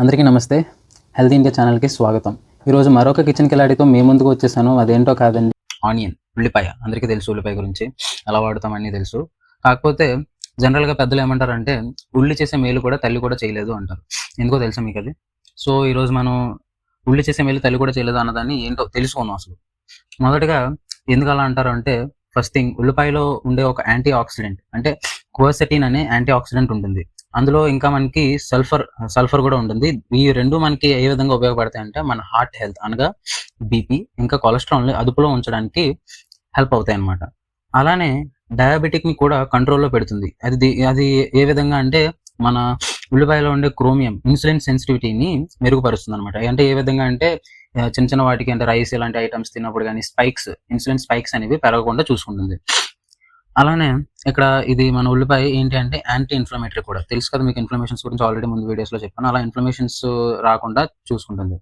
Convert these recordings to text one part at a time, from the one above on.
అందరికీ నమస్తే. Healthy India ఛానల్కి స్వాగతం. ఈరోజు మరొక కిచెన్ కిలాడితో మీ ముందుకు వచ్చేసాను. అదేంటో కాదండి. ఆనియన్ ఉల్లిపాయ. అందరికీ తెలుసు ఉల్లిపాయ గురించి. ఎలా వాడతామని తెలుసు. కాకపోతే జనరల్గా పెద్దలు ఏమంటారంటే ఉల్లి చేసే మేలు కూడా తల్లి కూడా చేయలేదు అంటారు. ఎందుకో తెలుసా మీకు అది? సో ఈరోజు మనం ఉల్లి చేసే మేలు తల్లి కూడా చేయలేదు అన్నదాన్ని ఏంటో తెలుసుకున్నాం అసలు. మొదటగా ఎందుకు అలా అంటారు అంటే ఫస్ట్ థింగ్ ఉల్లిపాయలో ఉండే ఒక యాంటీ ఆక్సిడెంట్ అంటే కోసెటిన్ అనే యాంటీ ఆక్సిడెంట్ ఉంటుంది. అందులో ఇంకా మనకి సల్ఫర్ సల్ఫర్ కూడా ఉంటుంది. ఈ రెండు మనకి ఏ విధంగా ఉపయోగపడతాయి అంటే మన హార్ట్ హెల్త్ అనగా బీపీ ఇంకా కొలెస్ట్రాల్ అదుపులో ఉంచడానికి హెల్ప్ అవుతాయి అన్నమాట అలానే డయాబెటిక్ని కూడా కంట్రోల్లో పెడుతుంది. అది అది ఏ విధంగా అంటే మన ఉల్లిపాయలో ఉండే క్రోమియం ఇన్సులిన్ సెన్సిటివిటీని మెరుగుపరుస్తుంది అనమాట అంటే ఏ విధంగా అంటే చిన్న చిన్న వాటికి అంటే రైస్ ఇలాంటి ఐటమ్స్ తిన్నప్పుడు కానీ స్పైక్స్ ఇన్సులిన్ స్పైక్స్ అనేవి పెరగకుండా చూసుకుంటుంది. అలానే ఇక్కడ ఇది మన ఉల్లిపాయ ఏంటి అంటే యాంటీ ఇన్ఫ్లమేటరీ కూడా. తెలుసు కదా మీకు ఇన్ఫ్లమేషన్స్ గురించి ఆల్రెడీ ముందు వీడియోస్లో చెప్పాను. అలా ఇన్ఫ్లమేషన్స్ రాకుండా చూసుకుంటుంది.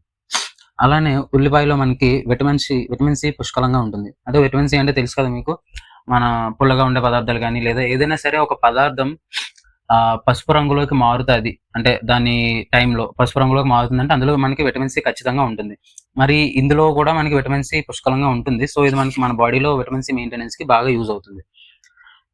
అలానే ఉల్లిపాయలో మనకి విటమిన్ సి విటమిన్ సి పుష్కలంగా ఉంటుంది. అదే విటమిన్ సి అంటే తెలుసు కదా మీకు? మన పుల్లగా ఉండే పదార్థాలు కానీ లేదా ఏదైనా సరే ఒక పదార్థం ఆ పసుపు రంగులోకి మారుతుంది. అంటే దాని టైంలో పసుపు రంగులోకి మారుతుంది అంటే అందులో మనకి విటమిన్ సి ఖచ్చితంగా ఉంటుంది. మరి ఇందులో కూడా మనకి విటమిన్ సి పుష్కలంగా ఉంటుంది. సో ఇది మనకి మన బాడీలో విటమిన్ సి మెయింటెనెన్స్కి బాగా యూజ్ అవుతుంది.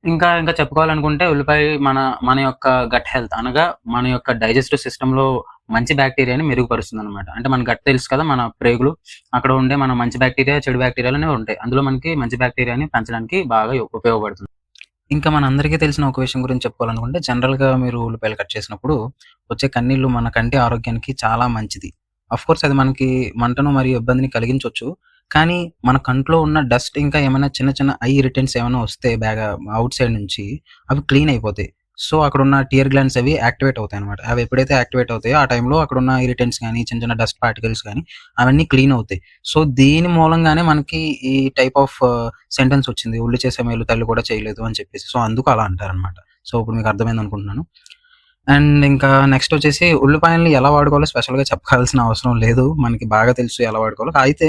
ఇంకా ఇంకా చెప్పుకోవాలనుకుంటే ఉల్లిపాయ మన మన యొక్క గట్ హెల్త్ అనగా మన యొక్క డైజెస్టివ్ సిస్టమ్లో మంచి బ్యాక్టీరియాని మెరుగుపరుస్తుంది అనమాట అంటే మన గట్ తెలుసు కదా మన ప్రేగులు అక్కడ ఉండే మన మంచి బ్యాక్టీరియా చెడు బ్యాక్టీరియాలు అనేవి ఉంటాయి. అందులో మనకి మంచి బ్యాక్టీరియాని పెంచడానికి బాగా ఉపయోగపడుతుంది. ఇంకా మన అందరికీ తెలిసిన ఒక విషయం గురించి చెప్పుకోవాలనుకుంటే జనరల్గా మీరు ఉల్లిపాయలు కట్ చేసినప్పుడు వచ్చే కన్నీళ్ళు మన కంటి ఆరోగ్యానికి చాలా మంచిది. అఫ్ కోర్స్ అది మనకి మంటను మరియు ఇబ్బందిని కలిగించవచ్చు కానీ మన కంట్లో ఉన్న డస్ట్ ఇంకా ఏమైనా చిన్న చిన్న ఐ ఇరిటెంట్స్ ఏమైనా వస్తే బ్యాగ్ అవుట్ సైడ్ నుంచి అవి క్లీన్ అయిపోతాయి. సో అక్కడ ఉన్న టియర్ గ్లాండ్స్ అవి యాక్టివేట్ అవుతాయి అనమాట అవి ఎప్పుడైతే యాక్టివేట్ అవుతాయో ఆ టైంలో అక్కడ ఉన్న ఇరిటెంట్స్ కానీ చిన్న చిన్న డస్ట్ పార్టికల్స్ కానీ అవన్నీ క్లీన్ అవుతాయి. సో దీని మూలంగానే మనకి ఈ టైప్ ఆఫ్ సెంటెన్స్ వచ్చింది. ఉల్లి చేసే మేలు తల్లి కూడా చేయలేదు అని చెప్పేసి. సో అందుకు అలా అంటారనమాట సో ఇప్పుడు మీకు అర్థమైంది అనుకుంటున్నాను. అండ్ ఇంకా నెక్స్ట్ వచ్చేసి ఉల్లిపాయల్ని ఎలా వాడుకోవాలో స్పెషల్గా చెప్పాల్సిన అవసరం లేదు. మనకి బాగా తెలుసు ఎలా వాడుకోవాలో. అయితే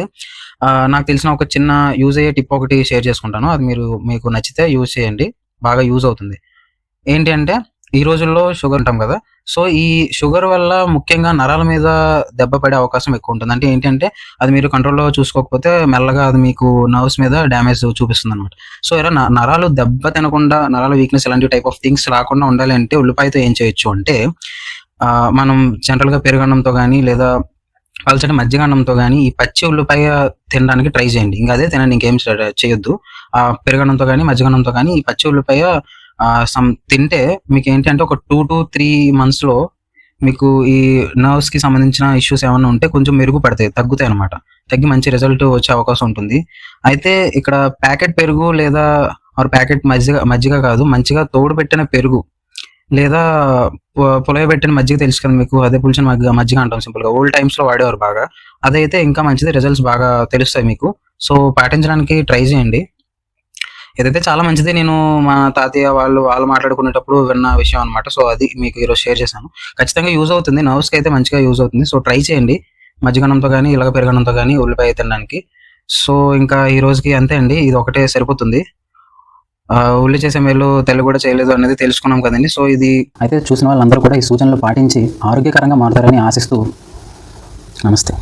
నాకు తెలిసిన ఒక చిన్న యూజ్ అయ్యే టిప్ ఒకటి షేర్ చేసుకుంటాను. అది మీరు మీకు నచ్చితే యూజ్ చేయండి. బాగా యూజ్ అవుతుంది. ఏంటి అంటే ఈ రోజుల్లో షుగర్ ఉంటాం కదా. సో ఈ షుగర్ వల్ల ముఖ్యంగా నరాల మీద దెబ్బ పడే అవకాశం ఎక్కువ ఉంటుంది. అంటే ఏంటంటే అది మీరు కంట్రోల్లో చూసుకోకపోతే మెల్లగా అది మీకు నర్వ్స్ మీద డ్యామేజ్ చూపిస్తుంది అనమాట సో ఇలా నరాలు దెబ్బ తినకుండా నరాల వీక్నెస్ ఇలాంటి టైప్ ఆఫ్ థింగ్స్ రాకుండా ఉండాలి అంటే ఉల్లిపాయతో ఏం చేయొచ్చు అంటే మనం జనరల్గా పెరుగన్నంతో కానీ లేదా పల్చటి మజ్జిగన్నంతో కానీ ఈ పచ్చి ఉల్లిపాయ తినడానికి ట్రై చేయండి. ఇంకా అదే తినండి ఇంకేం చేయొద్దు. ఆ పెరుగన్నంతో కానీ మజ్జిగన్నంతో కానీ ఈ పచ్చి ఉల్లిపాయ ఆ, సమ్ తింటే మీకు ఏంటి అంటే ఒక టూ టు త్రీ మంత్స్లో మీకు ఈ నర్వ్స్కి సంబంధించిన ఇష్యూస్ ఏమైనా ఉంటే కొంచెం మెరుగుపడతాయి తగ్గుతాయి అనమాట తగ్గి మంచి రిజల్ట్ వచ్చే అవకాశం ఉంటుంది. అయితే ఇక్కడ ప్యాకెట్ పెరుగు లేదా ఆర్ ప్యాకెట్ మజ్జిగ మజ్జిగ కాదు మంచిగా తోడు పెట్టిన పెరుగు లేదా పు- పెట్టిన మజ్జిగ తెలుసు కదా మీకు? అదే పులిచిన మజ్జిగ మజ్జిగ అంటాం సింపుల్గా. ఓల్డ్ టైమ్స్లో వాడేవారు బాగా. అదైతే ఇంకా మంచిది రిజల్ట్స్ బాగా తెలుస్తాయి మీకు. సో పాటించడానికి ట్రై చేయండి. ఏదైతే చాలా మంచిది నేను మా తాతయ్య వాళ్ళు వాళ్ళు మాట్లాడుకునేటప్పుడు విన్న విషయం అనమాట సో అది మీకు ఈరోజు షేర్ చేశాను. ఖచ్చితంగా యూజ్ అవుతుంది. నర్వ్స్కి అయితే మంచిగా యూజ్ అవుతుంది. సో ట్రై చేయండి. మజ్జిగనంతో కానీ ఇలాగ పెరగనంతో కానీ ఉల్లిపాయ తినడానికి. సో ఇంకా ఈ రోజుకి అంతే అండి. ఇది ఒకటే సరిపోతుంది. ఆ, ఉల్లి చేసే మేలు తెల్ల కూడా చేయలేదు అనేది తెలుసుకున్నాం కదండి. సో ఇది అయితే చూసిన వాళ్ళందరూ కూడా ఈ సూచనలు పాటించి ఆరోగ్యకరంగా మారుతారని ఆశిస్తూ నమస్తే.